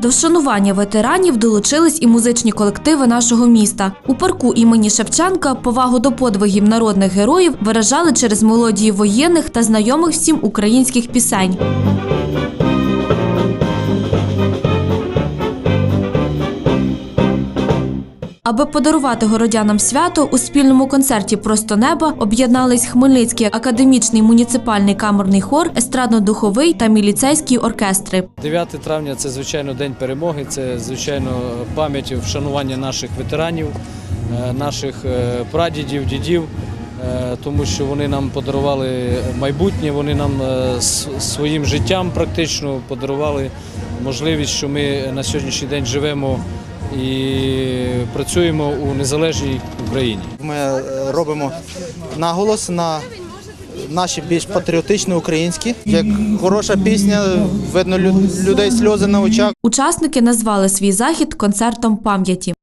До вшанування ветеранів долучились і музичні колективи нашого міста. У парку імені Шевченка повагу до подвигів народних героїв виражали через мелодії воєнних та знайомих всім українських пісень. Аби подарувати городянам свято у спільному концерті Просто неба об'єднались Хмельницький академічний муніципальний камерний хор, естрадно-духовий та міліцейські оркестри. 9 травня це звичайно день перемоги, це звичайно пам'ять вшанування наших ветеранів, е, наших е, прадідів, дідів, е, тому що вони нам подарували майбутнє, вони нам своїм життям практично подарували можливість, що ми на сьогоднішній день живемо і працюємо у незалежній Україні. Ми е, робимо наголос на наші більш патріотичні українські. Як хороша пісня, видно лю- людей сльози на очах. Учасники назвали свій захід концертом пам'яті.